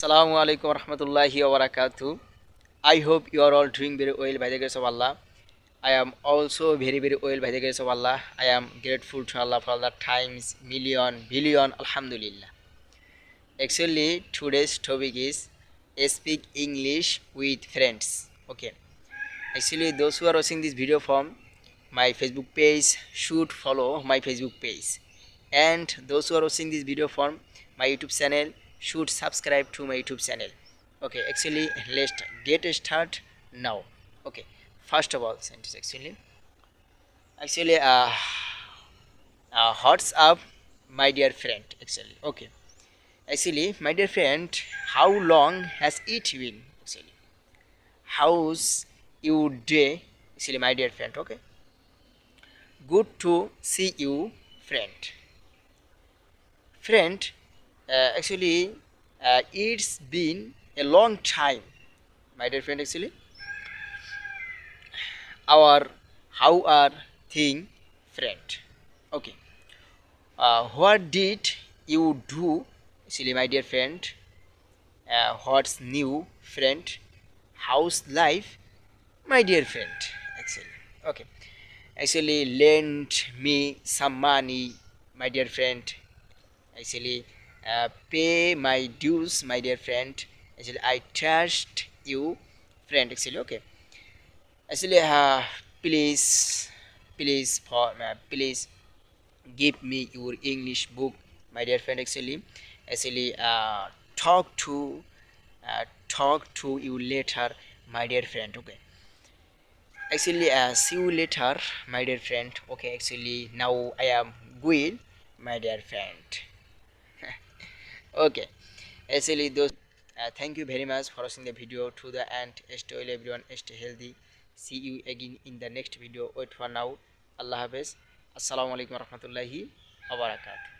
আসসালামু আলাইকুম রহমতুল্লাহি ওবরাকাতু I hope you are all doing very well ভাই দেগের সব Allah. I am also very very well ভাই দেগের সব Allah. I am grateful to Allah for Allah times million billion আলহামদুলিল্লাহ। Actually today's topic is speak English with friends okay actually those who are watching this video from my Facebook page should follow my Facebook page and those who are watching this video from my YouTube channel should subscribe to my youtube channel. Okay actually let's get start now. Okay first of all sentence actually. Actually uh, uh what's up my dear friend actually? Okay actually my dear friend how long has it been actually? How's you day actually my dear friend okay? Good to see you friend. Friend uh, actually uh, it's been a long time my dear friend actually. Our how are thing friend? Okay. Uh, what did you do actually my dear friend? Uh, what's new friend? How's life my dear friend actually? Okay. Actually lend me some money my dear friend actually uh, pay my dues my dear friend. Actually i trust you friend. Actually okay. Actually uh, please please for uh, please give me your english book my dear friend. Actually actually uh, talk to uh, talk to you later my dear friend. Okay. Actually uh, see you later my dear friend. Okay actually now i am going my dear friend okay actually those uh, thank you very much for watching the video to the end stay well everyone stay healthy see you again in the next video wait for now allah hafiz assalamu alaikum warahmatullahi wabarakatuh